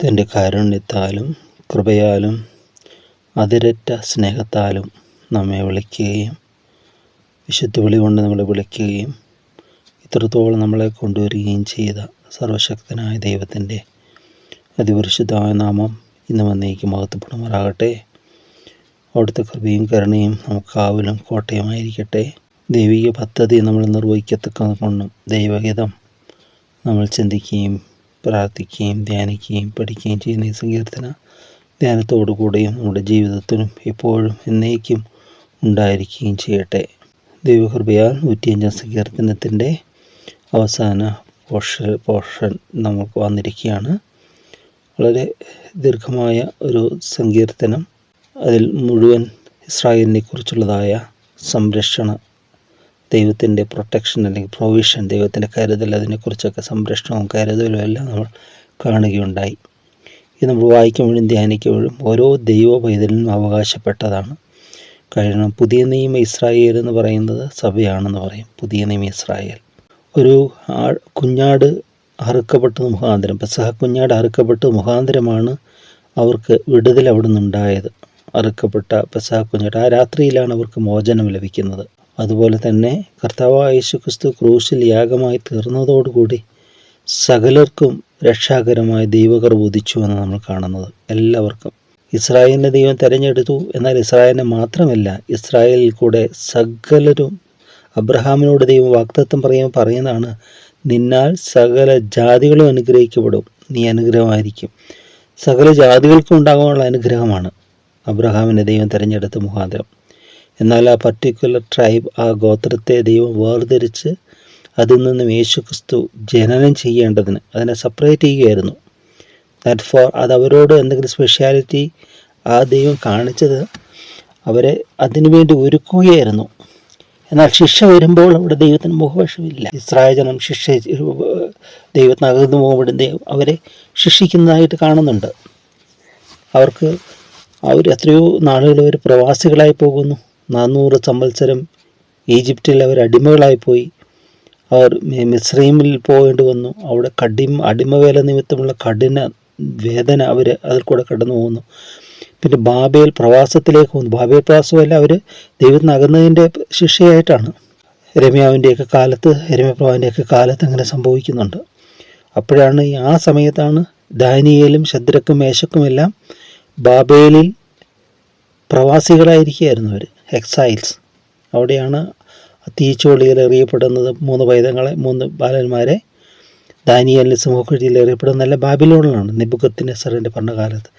തന്റെ കാരുണ്യത്താലും കൃപയാലും അതിരറ്റ സ്നേഹത്താലും നമ്മെ വിളിക്കുകയും വിശുദ്ധ വിളി കൊണ്ട് നമ്മളെ വിളിക്കുകയും ഇത്രത്തോളം നമ്മളെ കൊണ്ടുവരികയും ചെയ്ത സർവശക്തനായ ദൈവത്തിന്റെ അതിപരിശുദ്ധമായ നാമം ഇന്ന് വന്നേക്ക് മഹത്വപ്പെടുമാറാകട്ടെ. അവിടുത്തെ കൃപയും കരുണയും നമുക്ക് കാവലും കോട്ടയമായിരിക്കട്ടെ. ദൈവിക പദ്ധതി നമ്മൾ നിർവഹിക്കത്തക്ക കൊണ്ടും ദൈവഹിതം നമ്മൾ ചിന്തിക്കുകയും പ്രാർത്ഥിക്കുകയും ധ്യാനിക്കുകയും പഠിക്കുകയും ചെയ്യുന്ന ഈ സങ്കീർത്തന ധ്യാനത്തോടുകൂടിയും നമ്മുടെ ജീവിതത്തിലും എപ്പോഴും എന്നേക്കും ഉണ്ടായിരിക്കുകയും ചെയ്യട്ടെ. ദൈവകൃപയാൽ നൂറ്റിയഞ്ചാം സങ്കീർത്തനത്തിന്റെ അവസാന പോർഷൻ പോർഷൻ നമുക്ക് വന്നിരിക്കുകയാണ്. വളരെ ദീർഘമായ ഒരു സങ്കീർത്തനം. അതിൽ മുഴുവൻ ഇസ്രായേലിനെ കുറിച്ചുള്ളതായ സംരക്ഷണ ദൈവത്തിന്റെ പ്രൊട്ടക്ഷൻ അല്ലെങ്കിൽ പ്രൊവിഷൻ ദൈവത്തിന്റെ കരുതൽ അതിനെക്കുറിച്ചൊക്കെ സംരക്ഷണവും കരുതലും എല്ലാം നമ്മൾ കാണുകയുണ്ടായി. ഇത് നമ്മൾ വായിക്കുമ്പോഴും ധ്യാനിക്കുമ്പോഴും ഓരോ ദൈവ പൈതലിനും അവകാശപ്പെട്ടതാണ്. കാരണം പുതിയ നിയമ ഇസ്രായേൽ എന്ന് പറയുന്നത് സഭയാണെന്ന് പറയും. പുതിയ നിയമ ഇസ്രായേൽ. ഒരു ആ- കുഞ്ഞാട് അറുക്കപ്പെട്ടത് മുഖാന്തരം. പെസഹ കുഞ്ഞാട് അറുക്കപ്പെട്ട് മുഖാന്തരമാണ് അവർക്ക് വിടുതൽ അവിടെ നിന്നുണ്ടായത് അറുക്കപ്പെട്ട പെസഹ കുഞ്ഞാട്. ആ രാത്രിയിലാണ് അവർക്ക് മോചനം ലഭിക്കുന്നത്. അതുപോലെ തന്നെ കർത്താവായ യേശു ക്രിസ്തു ക്രൂശിൽ യാഗമായി തീർന്നതോടുകൂടി സകലർക്കും രക്ഷാകരമായ ദൈവകർവ് ഉദിച്ചു എന്ന് നമ്മൾ കാണുന്നത് എല്ലാവർക്കും. ഇസ്രായേലിനെ ദൈവം തിരഞ്ഞെടുത്തു. എന്നാൽ ഇസ്രായേലിനെ മാത്രമല്ല ഇസ്രായേലിൽ കൂടെ സകലരും അബ്രഹാമിനോട് ദൈവം വാക്തത്വം പറയുമ്പോൾ പറയുന്നതാണ് നിന്നാൽ സകല ജാതികളും അനുഗ്രഹിക്കപ്പെടും. നീ അനുഗ്രഹമായിരിക്കും. സകല ജാതികൾക്കും ഉണ്ടാകാനുള്ള അനുഗ്രഹമാണ് അബ്രഹാമിനെ ദൈവം തിരഞ്ഞെടുത്ത മുഖാന്തരം. എന്നാൽ ആ പർട്ടിക്കുലർ ട്രൈബ് ആ ഗോത്രത്തെ ദൈവം വേർതിരിച്ച് അതിൽ നിന്നും യേശുക്രിസ്തു ജനനം ചെയ്യേണ്ടതിന് അതിനെ സെപ്പറേറ്റ് ചെയ്യുകയായിരുന്നു. ദാറ്റ് ഫോർ അത് അവരോട് എന്തെങ്കിലും സ്പെഷ്യാലിറ്റി ആ ദൈവം കാണിച്ചത് അവരെ അതിനുവേണ്ടി ഒരുക്കുകയായിരുന്നു. എന്നാൽ ശിക്ഷ വരുമ്പോൾ അവിടെ ദൈവത്തിന് മുഖവശമില്ല. ഇസ്രായജനം ശിക്ഷ ദൈവത്തിനകത്ത് പോകുമ്പോഴും ദൈവം അവരെ ശിക്ഷിക്കുന്നതായിട്ട് കാണുന്നുണ്ട്. അവർക്ക് അവർ എത്രയോ നാളുകൾ അവർ പ്രവാസികളായി പോകുന്നു. നാനൂറ് സംവത്സരം ഈജിപ്തിൽ അവർ അടിമകളായിപ്പോയി. അവർ മിശ്രീമിൽ പോകേണ്ടി വന്നു. അവിടെ കഠിന അടിമവേല നിമിത്തമുള്ള കഠിന വേദന അവർ അതിൽ കൂടെ കടന്നു പോകുന്നു. പിന്നെ ബാബേൽ പ്രവാസത്തിലേക്ക് പോകുന്നു. ബാബേൽ പ്രവാസമല്ല അവർ ദൈവത്തിന് അകന്നതിന്റെ ശിക്ഷയായിട്ടാണ്. രമ്യാവിന്റെയൊക്കെ കാലത്ത് രമ്യപ്രഭാവിന്റെയൊക്കെ കാലത്ത് അങ്ങനെ സംഭവിക്കുന്നുണ്ട്. അപ്പോഴാണ് ആ സമയത്താണ് ദാനിയേലും ശദ്രക്കും മേശക്കുമെല്ലാം ബാബേലിൽ പ്രവാസികളായിരിക്കുകയായിരുന്നു അവർ. എക്സൈൽസ് അവിടെയാണ് തീച്ചോളിയിൽ എറിയപ്പെടുന്നത്. മൂന്ന് പൈതങ്ങളെ മൂന്ന് ബാലന്മാരെ. ദാനിയലിന് സമൂഹത്തിൽ എറിയപ്പെടുന്ന നല്ല ബാബിലോണിലാണ് നെബുക്കത്തിന്റെ സറിന്റെ ഭരണകാലത്ത്.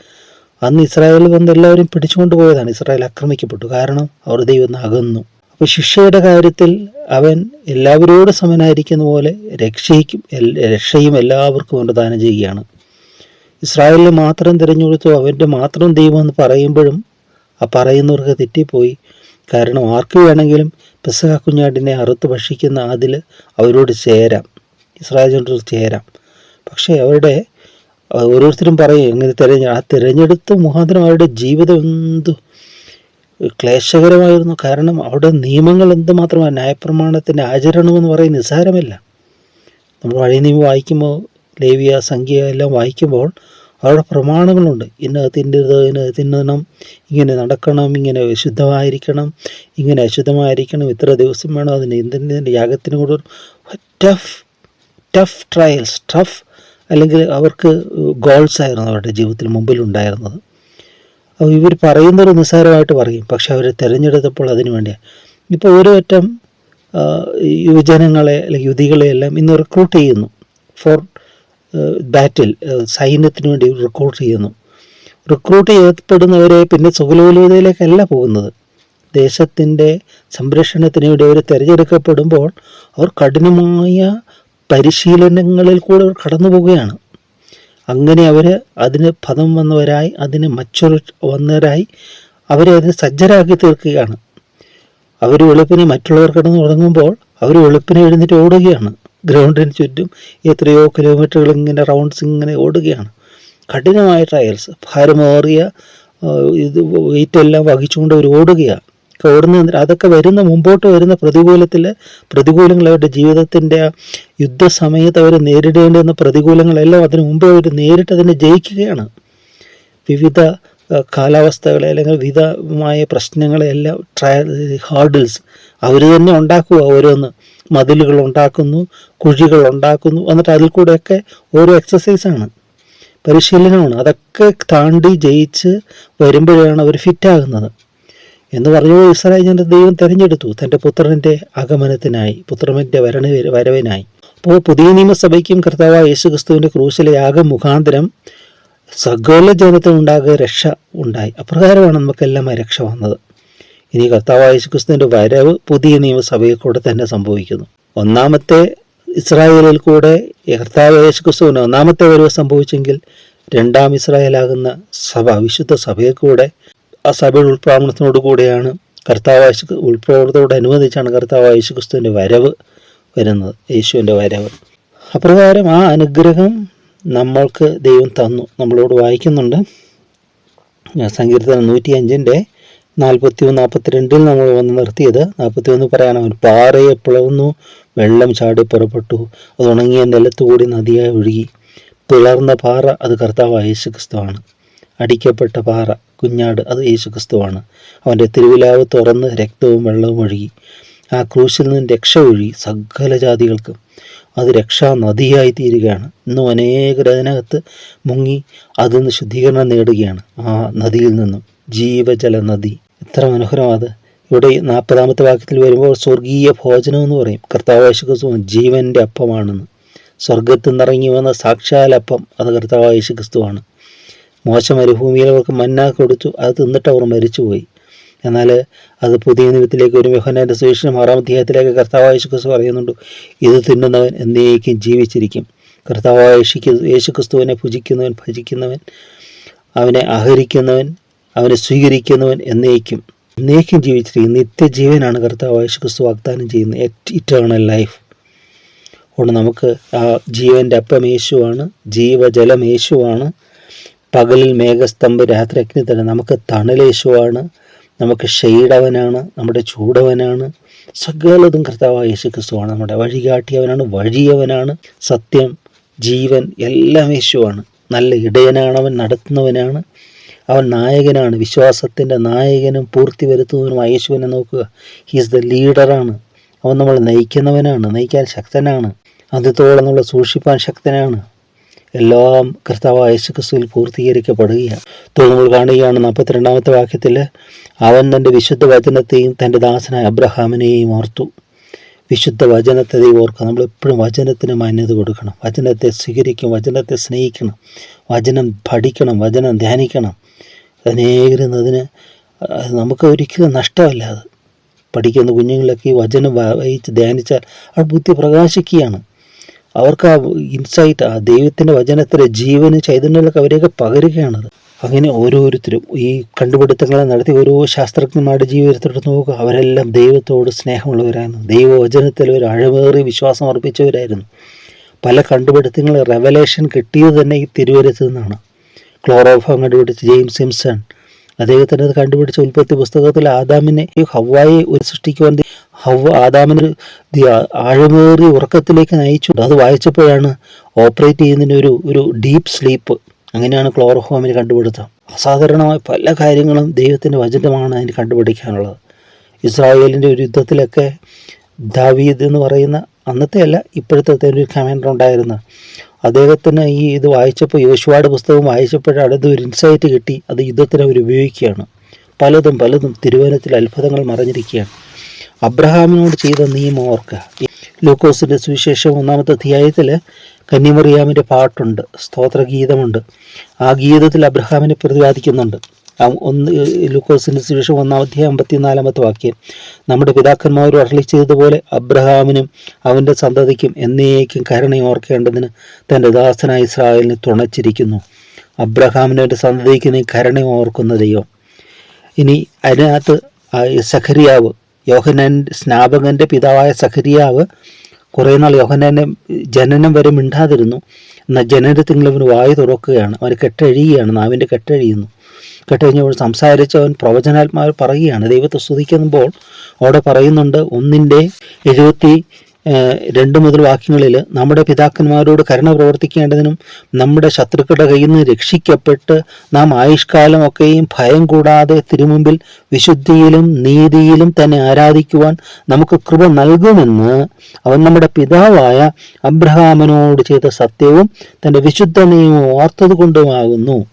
അന്ന് ഇസ്രായേലിൽ വന്ന് എല്ലാവരും പിടിച്ചുകൊണ്ട് പോയതാണ് ഇസ്രായേൽ ആക്രമിക്കപ്പെട്ടു. കാരണം അവർ ദൈവം അകന്നു. അപ്പോൾ ശിക്ഷയുടെ കാര്യത്തിൽ അവൻ എല്ലാവരോടും സമനായിരിക്കുന്ന പോലെ രക്ഷയ്ക്കും രക്ഷയും എല്ലാവർക്കും അവൻ ദാനം ചെയ്യുകയാണ്. ഇസ്രായേലിനെ മാത്രം തിരഞ്ഞെടുത്തു അവന്റെ മാത്രം ദൈവം എന്ന് പറയുമ്പോഴും ആ പറയുന്നവർക്ക് തെറ്റിപ്പോയി. കാരണം ആർക്ക് വേണമെങ്കിലും പെസഹ കുഞ്ഞാടിനെ അറുത്ത് ഭക്ഷിക്കുന്ന അതിൽ അവരോട് ചേരാം. ഇസ്രായേൽ ജനത്തോട് ചേരാം. പക്ഷേ അവരുടെ ഓരോരുത്തരും പറയും എങ്ങനെ തിരഞ്ഞ ആ തിരഞ്ഞെടുത്ത മുഖാന്തരം അവരുടെ ജീവിതം എന്ത് ക്ലേശകരമായിരുന്നു. കാരണം അവിടെ നിയമങ്ങൾ എന്തുമാത്രമാണ് ന്യായപ്രമാണത്തിന്റെ ആചരണമെന്ന് പറയുന്നത് നിസ്സാരമല്ല. നമ്മൾ വഴി നിയമം വായിക്കുമ്പോൾ ലേവിയ സംഖ്യ എല്ലാം വായിക്കുമ്പോൾ അവിടെ പ്രമാണങ്ങളുണ്ട്. ഇന്നത് തിന്നരുത് ഇന്നത് തിന്നണം ഇങ്ങനെ നടക്കണം ഇങ്ങനെ വിശുദ്ധമായിരിക്കണം ഇങ്ങനെ അശുദ്ധമായിരിക്കണം ഇത്ര ദിവസം വേണം അതിന് എന്തിന്റെ യാഗത്തിന് കൂടെ ടഫ് ടഫ് ട്രയൽസ് ടഫ് അല്ലെങ്കിൽ അവർക്ക് ഗോൾസ് ആയിരുന്നു അവരുടെ ജീവിതത്തിൽ മുമ്പിലുണ്ടായിരുന്നത് അപ്പോൾ ഇവർ പറയുന്നൊരു നിസ്സാരമായിട്ട് പറയും. പക്ഷെ അവരെ തിരഞ്ഞെടുത്തപ്പോൾ അതിനു വേണ്ടിയാണ് ഇപ്പോൾ ആ, യുവജനങ്ങളെ അല്ലെങ്കിൽ യുവതികളെ എല്ലാം ഇന്ന് റിക്രൂട്ട് ചെയ്യുന്നു. ഫോർ ബാറ്റിൽ സൈന്യത്തിന് വേണ്ടി റിക്രൂട്ട് ചെയ്യുന്നു. റിക്രൂട്ട് ചെയ്യപ്പെടുന്നവരെ പിന്നെ സുഖലോലതയിലേക്കല്ല പോകുന്നത്. ദേശത്തിന്റെ സംരക്ഷണത്തിന് വേണ്ടി അവർ തിരഞ്ഞെടുക്കപ്പെടുമ്പോൾ അവർ കഠിനമായ പരിശീലനങ്ങളിൽ കൂടെ അവർ കടന്നു പോവുകയാണ്. അങ്ങനെ അവർ അതിന് പദം വന്നവരായി അതിന് മച്ചുറി വന്നവരായി അവരെ അതിന് സജ്ജരാക്കി തീർക്കുകയാണ്. അവർ വെളുപ്പിനെ മറ്റുള്ളവർ കിടന്ന് ഉറങ്ങുമ്പോൾ അവർ വെളുപ്പിനെ എഴുന്നേറ്റ് ഓടുകയാണ്. ഗ്രൗണ്ടിന് ചുറ്റും എത്രയോ കിലോമീറ്ററുകൾ ഇങ്ങനെ റൗണ്ട്സ് ഇങ്ങനെ ഓടുകയാണ്. കഠിനമായ ട്രയൽസ് ഭാരമേറിയ ഇത് വെയിറ്റ് എല്ലാം വഹിച്ചുകൊണ്ട് അവർ ഓടുകയാണ്. ഓടുന്ന അതൊക്കെ വരുന്ന മുമ്പോട്ട് വരുന്ന പ്രതികൂലത്തിൽ പ്രതികൂലങ്ങൾ അവരുടെ ജീവിതത്തിന്റെ യുദ്ധസമയത്ത് അവർ നേരിടേണ്ടി വന്ന പ്രതികൂലങ്ങളെല്ലാം അതിനു മുമ്പേ അവർ നേരിട്ട് അതിനെ ജയിക്കുകയാണ്. വിവിധ കാലാവസ്ഥകളെ അല്ലെങ്കിൽ വിവിധമായ പ്രശ്നങ്ങളെല്ലാം ട്രയൽ ഹാർഡിൽസ് അവർ തന്നെ ഉണ്ടാക്കുക ഓരോന്ന്. മതിലുകൾ ഉണ്ടാക്കുന്നു കുഴികൾ ഉണ്ടാക്കുന്നു. എന്നിട്ട് അതിൽ കൂടെയൊക്കെ ഓരോ എക്സസൈസാണ് പരിശീലനമാണ്. അതൊക്കെ താണ്ടി ജയിച്ച് വരുമ്പോഴാണ് അവർ ഫിറ്റാകുന്നത് എന്ന് പറഞ്ഞു ഇസ്രായേലിന്റെ ദൈവം തിരഞ്ഞെടുത്തു. തന്റെ പുത്രന്റെ ആഗമനത്തിനായി പുത്രന്റെ വരണ വരവിനായി. അപ്പോൾ പുതിയ നിയമസഭയ്ക്കും കർത്താവായ യേശുക്രിസ്തുവിന്റെ ക്രൂശിലെ യാഗം മുഖാന്തരം സകല ജനത്തിനുണ്ടാകുക രക്ഷ ഉണ്ടായി. അപ്രകാരമാണ് നമുക്കെല്ലാം രക്ഷ വന്നത്. ഇനി കർത്താവായ യേശുക്രിസ്തുവിന്റെ വരവ് പുതിയ നിയമസഭയിൽ കൂടെ തന്നെ സംഭവിക്കുന്നു. ഒന്നാമത്തെ ഇസ്രായേലിൽ കൂടെ കർത്താവ് യേശുക്രിസ്തുവിന് ഒന്നാമത്തെ വരവ് സംഭവിച്ചെങ്കിൽ രണ്ടാം ഇസ്രായേലാകുന്ന സഭ വിശുദ്ധ സഭയിൽ കൂടെ ആ സഭയുടെ ഉൾപ്രാവണത്തിനോട് കൂടെയാണ് കർത്താവ് യേശു ഉൾപ്രവർത്തനോടനുബന്ധിച്ചാണ് കർത്താവ് യേശുക്രിസ്തുവിന്റെ വരവ് വരുന്നത് യേശുവിന്റെ വരവ്. അപ്രകാരം ആ അനുഗ്രഹം നമ്മൾക്ക് ദൈവം തന്നു. നമ്മളോട് വായിക്കുന്നുണ്ട്. സങ്കീർത്തനം നൂറ്റി അഞ്ചിന്റെ നാൽപ്പത്തി നാൽപ്പത്തിരണ്ടിൽ നമ്മൾ വന്ന് നിർത്തിയത്. നാൽപ്പത്തി ഒന്ന് പറയാനോ ഒരു പാറയെ പിളർന്നു വെള്ളം ചാടി പുറപ്പെട്ടു അത് ഉണങ്ങിയ നിലത്തുകൂടി നദിയായി ഒഴുകി. പിളർന്ന പാറ അത് കർത്താവ് യേശുക്രിസ്തുവാണ്. അടിക്കപ്പെട്ട പാറ കുഞ്ഞാട് അത് യേശുക്രിസ്തുവാണ്. അവന്റെ തിരുവിലാവ് തുറന്ന് രക്തവും വെള്ളവും ഒഴുകി. ആ ക്രൂശിൽ നിന്ന് രക്ഷ ഒഴുകി സകല ജാതികൾക്കും. അത് രക്ഷാ നദിയായി തീരുകയാണ്. ഇന്നും അനേകർ അതിനകത്ത് മുങ്ങി അതിൽ നിന്ന് ശുദ്ധീകരണം നേടുകയാണ് ആ നദിയിൽ നിന്നും. ജീവജല നദി എത്ര മനോഹരമാണ് ഇവിടെ നാൽപ്പതാമത്തെ വാക്യത്തിൽ വരുമ്പോൾ സ്വർഗീയ ഭോജനം എന്ന് പറയും. കർത്താവേശുക്രിസ്തു ജീവന്റെ അപ്പമാണെന്ന്. സ്വർഗത്തിൽ നിന്നിറങ്ങി വന്ന സാക്ഷാൽ അപ്പം അത് കർത്താവേശുക്രിസ്തുവാണ് മോശ മരുഭൂമിയിൽ അവർക്ക് മന്ന കൊടുത്തു. അത് തിന്നിട്ട് അവർ മരിച്ചുപോയി. എന്നാൽ അത് പുതിയ നിമിത്തിലേക്ക് ഒരു മെഹനന്റെ സുവിശേഷം ആറാം അധ്യായത്തിലേക്ക് കർത്താവായ യേശുക്രിസ്തു പറയുന്നുണ്ട്. ഇത് തിന്നുന്നവൻ എന്നേക്കും ജീവിച്ചിരിക്കും. കർത്താവായ യേശുക്ക് യേശുക്രിസ്തുവിനെ ഭുജിക്കുന്നവൻ ഭജിക്കുന്നവൻ അവനെ ആഹരിക്കുന്നവൻ അവനെ സ്വീകരിക്കുന്നവൻ എന്നേക്കും. എന്നേക്കും ജീവിച്ചിരിക്കും നിത്യജീവനാണ് കർത്താവ് യേശുക്രിസ്തു വാഗ്ദാനം ചെയ്യുന്നത് ഇറ്റേണൽ ലൈഫ് അതുകൊണ്ട് നമുക്ക് ആ ജീവന്റെ അപ്പം യേശുവാണ് ജീവജലം യേശുവാണ് പകലിൽ മേഘസ്തംഭം രാത്രി അഗ്നി തന്നെ നമുക്ക് തണലേശുവാണ് നമുക്ക് ഷെയ്ഡവനാണ് നമ്മുടെ ചൂടവനാണ്. സകലതും കർത്താവായ യേശു ക്രിസ്തുവാണ് നമ്മുടെ വഴികാട്ടിയവനാണ് വഴിയവനാണ് സത്യം ജീവൻ എല്ലാം യേശുവാണ്. നല്ല ഇടയനാണവൻ നടത്തുന്നവനാണ്. അവൻ നായകനാണ്. വിശ്വാസത്തിന്റെ നായകനും പൂർത്തി വരുത്തുന്നതിനും യേശുവിനെ നോക്കുക. ഹീസ് ദ ലീഡറാണ് അവൻ നമ്മൾ നയിക്കുന്നവനാണ്. നയിക്കാൻ ശക്തനാണ്. അതിത്തോളം നമ്മൾ സൂക്ഷിപ്പാൻ ശക്തനാണ്. എല്ലാം കർത്താവ് യേശുക്രിസ്തുവിൽ പൂർത്തീകരിക്കപ്പെടുകയാണ്. നമ്മൾ കാണുകയാണ് നാൽപ്പത്തിരണ്ടാമത്തെ വാക്യത്തിൽ അവൻ തന്റെ വിശുദ്ധ വചനത്തെയും തന്റെ ദാസനായ അബ്രഹാമിനെയും ഓർത്തു. വിശുദ്ധ വചനത്തെ ദൈവം ഓർക്കുക നമ്മളെപ്പോഴും വചനത്തിന് മാന്യത കൊടുക്കണം. വചനത്തെ സ്വീകരിക്കും വചനത്തെ സ്നേഹിക്കണം വചനം പഠിക്കണം വചനം ധ്യാനിക്കണം. അനേകരുന്നതിന് നമുക്ക് ഒരിക്കലും നഷ്ടമല്ല അത്. പഠിക്കുന്ന കുഞ്ഞുങ്ങളൊക്കെ ഈ വചനം വായിച്ച് ധ്യാനിച്ചാൽ ആ ബുദ്ധി പ്രകാശിക്കുകയാണ്. അവർക്ക് ആ ഇൻസൈറ്റ് ആ ദൈവത്തിന്റെ വചനത്തിലെ ജീവന് ചൈതന്യങ്ങളൊക്കെ അവരെയൊക്കെ പകരുകയാണത്. അങ്ങനെ ഓരോരുത്തരും ഈ കണ്ടുപിടുത്തങ്ങളെ നടത്തി ഓരോ ശാസ്ത്രജ്ഞന്മാരുടെ ജീവിതത്തിലെടുത്ത് നോക്കുക. അവരെല്ലാം ദൈവത്തോട് സ്നേഹമുള്ളവരായിരുന്നു. ദൈവവചനത്തിൽ ഒരു അഴമേറി വിശ്വാസം അർപ്പിച്ചവരായിരുന്നു. പല കണ്ടുപിടുത്തങ്ങൾ റെവലേഷൻ കിട്ടിയത് തന്നെ ഈ തിരുവരത്ത് നിന്നാണ്. ക്ലോറോഫോം കണ്ടുപിടിച്ച് ജെയിംസ് സിംസൺ അദ്ദേഹത്തിന് അത് കണ്ടുപിടിച്ച ഉൽപ്പത്തി പുസ്തകത്തിൽ ആദാമിനെ ഈ ഹവായെ ഒരു സൃഷ്ടിക്കുവാൻ ഹവ ആദാമിന് ആഴമേറി ഉറക്കത്തിലേക്ക് നയിച്ചു. അത് വായിച്ചപ്പോഴാണ് ഓപ്പറേറ്റ് ചെയ്യുന്നതിന് ഒരു ഒരു ഡീപ്പ് സ്ലീപ്പ് അങ്ങനെയാണ് ക്ലോറോഫോമിന് കണ്ടുപിടുത്തം. അസാധാരണമായ പല കാര്യങ്ങളും ദൈവത്തിന്റെ വചനമാണ് അതിന് കണ്ടുപിടിക്കാനുള്ളത്. ഇസ്രായേലിന്റെ ഒരു യുദ്ധത്തിലൊക്കെ ദാവീദ് എന്ന് പറയുന്ന അന്നത്തെ അല്ല ഇപ്പോഴത്തെ ഒരു കമാൻഡർ ഉണ്ടായിരുന്ന. അദ്ദേഹത്തിന് ഈ ഇത് വായിച്ചപ്പോൾ യോശുവാട് പുസ്തകം വായിച്ചപ്പോഴാണ് ഇത് ഒരു ഇൻസൈറ്റ് കിട്ടി. അത് യുദ്ധത്തിന് അവർ ഉപയോഗിക്കുകയാണ്. പലതും പലതും തിരുവനത്തിൽ അത്ഭുതങ്ങൾ മറഞ്ഞിരിക്കുകയാണ്. അബ്രഹാമിനോട് ചെയ്ത നിയമം ഓർക്കുക. ലൂക്കോസിന്റെ സുവിശേഷം ഒന്നാമത്തെ അധ്യായത്തിൽ കന്യമറിയാമിന്റെ പാട്ടുണ്ട് സ്തോത്രഗീതമുണ്ട്. ആ ഗീതത്തിൽ അബ്രഹാമിനെ പ്രതിപാദിക്കുന്നുണ്ട്. ഒന്ന് ലൂക്കോസിന്റെ സുവിശേഷം ഒന്നാം അമ്പത്തിനാലാമത്തെ വാക്യം. നമ്മുടെ പിതാക്കന്മാർ അരളി ചെയ്തതുപോലെ അബ്രഹാമിനും അവന്റെ സന്തതിക്കും എന്നേക്കും കരുണയോർക്കേണ്ടതിന് തന്റെ ദാസനായ ഇസ്രായേലിനെ തുണച്ചിരിക്കുന്നു. അബ്രഹാമിനും സന്തതിക്ക് നീ കരുണയോർക്കുന്ന ദൈവം. ഇനി അതിനകത്ത് സഖരിയാവ് യോഹനൻ സ്നാപകന്റെ പിതാവായ സഖരിയാവ് കുറേ നാൾ യോഹനാന്റെ ജനനം വരെ മിണ്ടാതിരുന്നു. എന്നാൽ ജനനത്തിങ്ങൾ അവന് വായു തുറക്കുകയാണ്. അവന് കെട്ടഴിയുകയാണ്. നാവിന്റെ കെട്ടഴിയുന്നു. കേട്ടുകഴിഞ്ഞപ്പോൾ സംസാരിച്ചവൻ പ്രവചനാത്മാവ് പറയുകയാണ്. ദൈവത്തെ സ്തുതിക്കുമ്പോൾ അവിടെ പറയുന്നുണ്ട് ഒന്നിന്റെ എഴുപത്തി രണ്ട് മുതൽ വാക്യങ്ങളിൽ നമ്മുടെ പിതാക്കന്മാരോട് കരുണ പ്രവർത്തിക്കേണ്ടതിനും നമ്മുടെ ശത്രുക്കളുടെ കയ്യിൽ നിന്ന് രക്ഷിക്കപ്പെട്ട് നാം ആയുഷ്കാലമൊക്കെയും ഭയം കൂടാതെ തിരുമുമ്പിൽ വിശുദ്ധിയിലും നീതിയിലും തന്നെ ആരാധിക്കുവാൻ നമുക്ക് കൃപ നൽകുമെന്ന് അവൻ നമ്മുടെ പിതാവായ അബ്രഹാമനോട് ചെയ്ത സത്യവും തന്റെ വിശുദ്ധ നിയമവും ഓർത്തത് കൊണ്ടുമാകുന്നു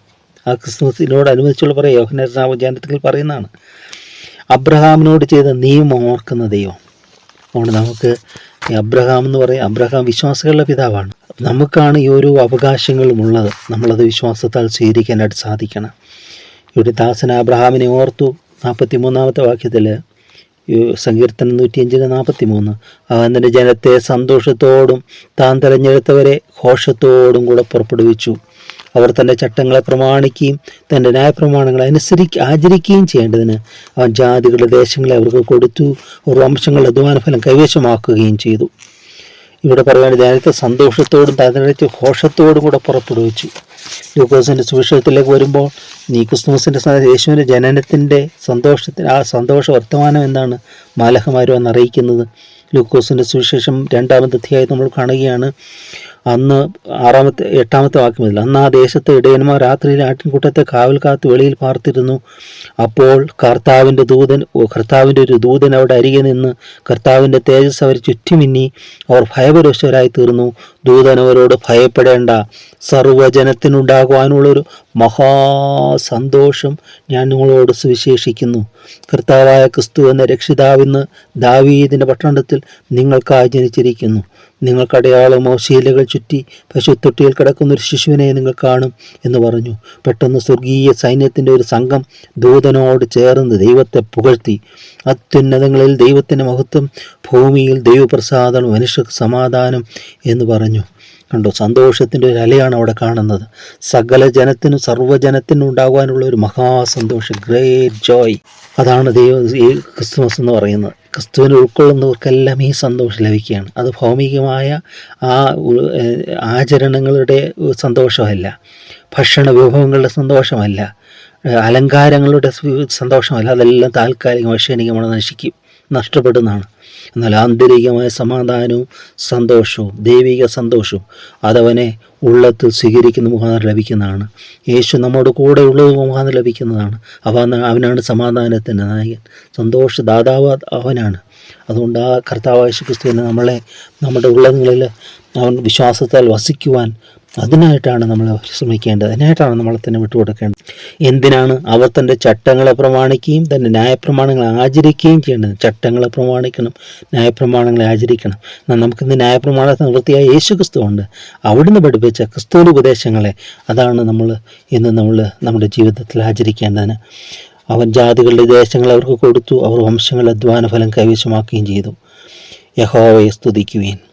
ആ ക്രിസ്മസിനോടനുബന്ധിച്ചുള്ള പറയാം യോഹനാജാനത്തിൽ പറയുന്നതാണ്. അബ്രഹാമിനോട് ചെയ്ത നിയമം ഓർക്കുന്ന ദൈവം. അതുകൊണ്ട് നമുക്ക് അബ്രഹാം എന്ന് പറയും. അബ്രഹാം വിശ്വാസികളുടെ പിതാവാണ്. നമുക്കാണ് ഈ ഓരോ അവകാശങ്ങളും ഉള്ളത്. നമ്മളത് വിശ്വാസത്താൽ സ്വീകരിക്കാനായിട്ട് സാധിക്കണം. ഇവിടെ ദാസൻ അബ്രഹാമിനെ ഓർത്തു. നാൽപ്പത്തി മൂന്നാമത്തെ വാക്യത്തിൽ സങ്കീർത്തനം നൂറ്റിയഞ്ചിന് നാൽപ്പത്തി മൂന്ന് അവൻ തന്റെ ജനത്തെ സന്തോഷത്തോടും താൻ തിരഞ്ഞെടുത്തവരെ ഘോഷത്തോടും കൂടെ പുറപ്പെടുവിച്ചു. അവർ തന്റെ ചട്ടങ്ങളെ പ്രമാണിക്കുകയും തന്റെ ന്യായപ്രമാണങ്ങളെ അനുസരിച്ച് ആചരിക്കുകയും ചെയ്യേണ്ടതിന് അവൻ ജാതികളുടെ ദേശങ്ങളെ അവർക്ക് കൊടുത്തു ഒരു വംശങ്ങളുടെ അധ്വാനഫലം കൈവശമാക്കുകയും ചെയ്തു. ഇവിടെ പറയുകയാണ് ധ്യാനത്തെ സന്തോഷത്തോടും താതിനടിച്ച് ഘോഷത്തോടും കൂടെ പുറപ്പെടുവിച്ചു. ലൂക്കോസിന്റെ സുവിശേഷത്തിലേക്ക് വരുമ്പോൾ നീ ക്രിസ്തുമസിന്റെ യേശുവിന്റെ ജനനത്തിന്റെ സന്തോഷത്തിന് ആ സന്തോഷ വർത്തമാനം എന്താണ് മാലഹമാരോ എന്ന് അറിയിക്കുന്നത് ലൂക്കോസിന്റെ സുവിശേഷം രണ്ടാമത്തെ അധ്യായം നമ്മൾ കാണുകയാണ് അന്ന് ആറാമത്തെ എട്ടാമത്തെ വാക്യം മുതൽ അന്ന് ആ ദേശത്തെ ഇടയന്മാർ രാത്രിയിൽ ആട്ടിൻകൂട്ടത്തെ കാവൽ കാത്ത് വെളിയിൽ പാർത്തിരുന്നു. അപ്പോൾ കർത്താവിന്റെ ദൂതൻ കർത്താവിന്റെ ഒരു ദൂതൻ അവിടെ അരികെ നിന്ന് കർത്താവിന്റെ തേജസ് അവർ ചുറ്റുമിന്നി. അവർ ഭയപരവശരായി തീർന്നു. ദൂതൻ അവരോട് ഭയപ്പെടേണ്ട. സർവജനത്തിനുണ്ടാകുവാനുള്ളൊരു മഹാസന്തോഷം ഞാൻ നിങ്ങളോട് സുവിശേഷിക്കുന്നു. കർത്താവായ ക്രിസ്തു എന്ന രക്ഷിതാവിന്ന് ദാവീദിന്റെ പട്ടണത്തിൽ നിങ്ങൾക്കായി ജനിച്ചിരിക്കുന്നു. നിങ്ങൾക്കടയാളമോ ശീലകൾ ചുറ്റി പശുത്തൊട്ടിയിൽ കിടക്കുന്ന ഒരു ശിശുവിനെ നിങ്ങൾ കാണും എന്ന് പറഞ്ഞു. പെട്ടെന്ന് സ്വർഗീയ സൈന്യത്തിന്റെ ഒരു സംഘം ദൂതനോട് ചേർന്ന് ദൈവത്തെ പുകഴ്ത്തി. അത്യുന്നതങ്ങളിൽ ദൈവത്തിന്റെ മഹത്വം ഭൂമിയിൽ ദൈവപ്രസാദം മനുഷ്യർക്ക് സമാധാനം എന്ന് പറഞ്ഞു. കണ്ടോ? സന്തോഷത്തിന്റെ ഒരു അലയാണ് അവിടെ കാണുന്നത്. സകല ജനത്തിനും സർവജനത്തിനും ഉണ്ടാകാനുള്ള ഒരു മഹാസന്തോഷം ഗ്രേറ്റ് ജോയ് അതാണ് ദൈവം ഈ ക്രിസ്തുമസ് എന്ന് പറയുന്നത്. ക്രിസ്തുവിനെ ഉൾക്കൊള്ളുന്നവർക്കെല്ലാം ഈ സന്തോഷം ലഭിക്കുകയാണ്. അത് ഭൗമികമായ ആ ആചരണങ്ങളുടെ സന്തോഷമല്ല. ഭക്ഷണ വിഭവങ്ങളുടെ സന്തോഷമല്ല. അലങ്കാരങ്ങളുടെ സന്തോഷമല്ല. അതെല്ലാം താൽക്കാലികമായി ക്ഷണികമാണ് നശിക്കും. നഷ്ടപ്പെടുന്നതാണ്. എന്നാൽ ആന്തരികമായ സമാധാനവും സന്തോഷവും ദൈവിക സന്തോഷവും അതവനെ ഉള്ളത്തിൽ സ്വീകരിക്കുന്ന മുഖാന്തരം ലഭിക്കുന്നതാണ്. യേശു നമ്മോട് കൂടെ ഉള്ളത് മുഖാന്തരം ലഭിക്കുന്നതാണ്. അവൻ അവനാണ് സമാധാനത്തിന്റെ നായകൻ. സന്തോഷദാതാവ് അവനാണ്. അതുകൊണ്ട് ആ കർത്താവായ ക്രിസ്തുവിനെ നമ്മളെ നമ്മുടെ ഉള്ളങ്ങളിൽ അവൻ വിശ്വാസത്താൽ വസിക്കുവാൻ അതിനായിട്ടാണ് നമ്മൾ ശ്രമിക്കേണ്ടത് അതിനായിട്ടാണ് നമ്മൾ തന്നെ വിട്ടുകൊടുക്കേണ്ടത്. എന്തിനാണ് അവർ തന്റെ ചട്ടങ്ങളെ പ്രമാണിക്കുകയും തന്റെ ന്യായപ്രമാണങ്ങളെ ആചരിക്കുകയും ചെയ്യേണ്ടത്? ചട്ടങ്ങളെ പ്രമാണിക്കണം ന്യായപ്രമാണങ്ങളെ ആചരിക്കണം. എന്നാൽ നമുക്കിന്ന് ന്യായപ്രമാണത്തെ നിവൃത്തിയായ യേശു ക്രിസ്തു ഉണ്ട്. അവിടുന്ന് പഠിപ്പിച്ച ക്രിസ്തുവിന്റെ ഉപദേശങ്ങളെ അതാണ് നമ്മൾ ഇന്ന് നമ്മൾ നമ്മുടെ ജീവിതത്തിൽ ആചരിക്കേണ്ടതിന്. അവൻ ജാതികളുടെ ദേശങ്ങൾ അവർക്ക് കൊടുത്തു. അവർ വംശങ്ങളെ അധ്വാന ഫലം കൈവശമാക്കുകയും ചെയ്തു. യഹോവയെ സ്തുതിക്കുവേൻ.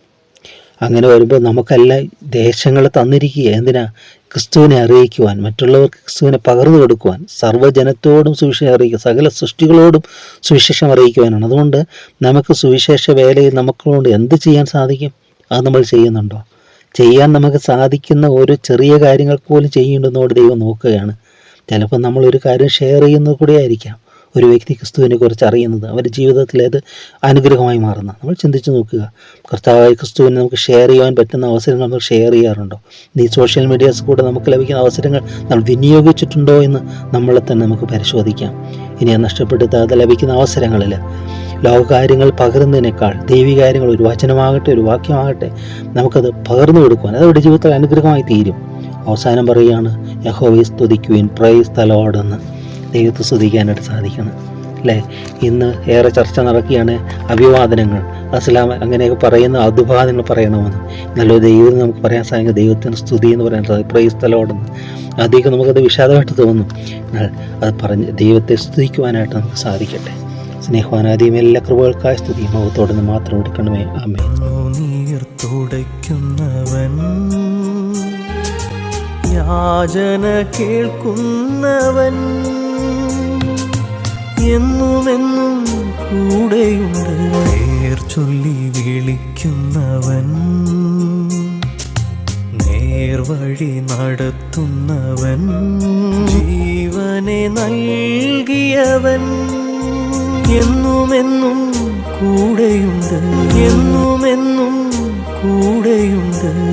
അങ്ങനെ വരുമ്പോൾ നമുക്കെല്ലാം ദേശങ്ങൾ തന്നിരിക്കുക എന്തിനാ? ക്രിസ്തുവിനെ അറിയിക്കുവാൻ മറ്റുള്ളവർക്ക് ക്രിസ്തുവിനെ പകർന്നു കൊടുക്കുവാൻ സർവജനത്തോടും സുവിശേഷം അറിയിക്കുക സകല സൃഷ്ടികളോടും സുവിശേഷം അറിയിക്കുവാനാണ്. അതുകൊണ്ട് നമുക്ക് സുവിശേഷ വേലയിൽ നമുക്കുകൊണ്ട് എന്ത് ചെയ്യാൻ സാധിക്കും? അത് നമ്മൾ ചെയ്യുന്നുണ്ടോ? ചെയ്യാൻ നമുക്ക് സാധിക്കുന്ന ഓരോ ചെറിയ കാര്യങ്ങൾ പോലും ചെയ്യുന്നുണ്ടെന്നോട് ദൈവം നോക്കുകയാണ്. ചിലപ്പോൾ നമ്മളൊരു കാര്യം ഷെയർ ചെയ്യുന്നത് കൂടെ ആയിരിക്കാം. ഒരു വ്യക്തി ക്രിസ്തുവിനെ കുറിച്ച് അറിയുന്നത് അവരുടെ ജീവിതത്തിൽ അത് അനുഗ്രഹമായി മാറുന്ന. നമ്മൾ ചിന്തിച്ച് നോക്കുക. കർത്താവായ ക്രിസ്തുവിനെ നമുക്ക് ഷെയർ ചെയ്യാൻ പറ്റുന്ന അവസരങ്ങൾ നമ്മൾ ഷെയർ ചെയ്യാറുണ്ടോ? ഈ സോഷ്യൽ മീഡിയാസ് കൂടെ നമുക്ക് ലഭിക്കുന്ന അവസരങ്ങൾ നമ്മൾ വിനിയോഗിച്ചിട്ടുണ്ടോ എന്ന് നമ്മളെ തന്നെ നമുക്ക് പരിശോധിക്കാം. ഇനി അത് നഷ്ടപ്പെടുത്താതെ ലഭിക്കുന്ന അവസരങ്ങളിൽ ലോകകാര്യങ്ങൾ പകരുന്നതിനേക്കാൾ ദൈവികാര്യങ്ങൾ ഒരു വചനമാകട്ടെ ഒരു വാക്യമാകട്ടെ നമുക്കത് പകർന്നു കൊടുക്കുവാൻ അത് അവരുടെ ജീവിതത്തിൽ അനുഗ്രഹമായി തീരും. അവസാനം പറയുകയാണ് യഹോവയെ സ്തുതിക്കുവിൻ പ്രൈസ് തലോടെന്ന് ദൈവത്തെ സ്തുതിക്കാനായിട്ട് സാധിക്കണം അല്ലേ? ഇന്ന് ഏറെ ചർച്ച നടക്കുകയാണ് അഭിവാദനങ്ങൾ. അസ്ലാം അങ്ങനെയൊക്കെ പറയുന്ന അഭിവാദനങ്ങൾ പറയണമെന്ന്. നല്ല ദൈവം നമുക്ക് പറയാൻ സാധിക്കും. ദൈവത്തിന് സ്തുതി എന്ന് പറയാൻ സാധിക്കും. പ്രൈസ് തലോടെന്ന് അധികം നമുക്കത് വിഷാദമായിട്ട് തോന്നും. അത് പറഞ്ഞ് ദൈവത്തെ സ്തുതിക്കുവാനായിട്ട് നമുക്ക് സാധിക്കട്ടെ. സ്നേഹവാനാദിയും എല്ലാ കൃപകൾക്കായ സ്തുതി മുഖത്തോടെ നിന്ന് മാത്രം എടുക്കണമേ. നീർ തുടയ്ക്കുന്നവൻ യാചന കേൾക്കുന്നവൻ എന്നുമെന്നും കൂടെയുണ്ട്. നേർ ചൊല്ലി വിളിക്കുന്നവൻ നേർ വഴി നടത്തുന്നവൻ ജീവനെ നൽകിയവൻ എന്നുമെന്നും കൂടെയുണ്ട്. എന്നുമെന്നും കൂടെയുണ്ട്.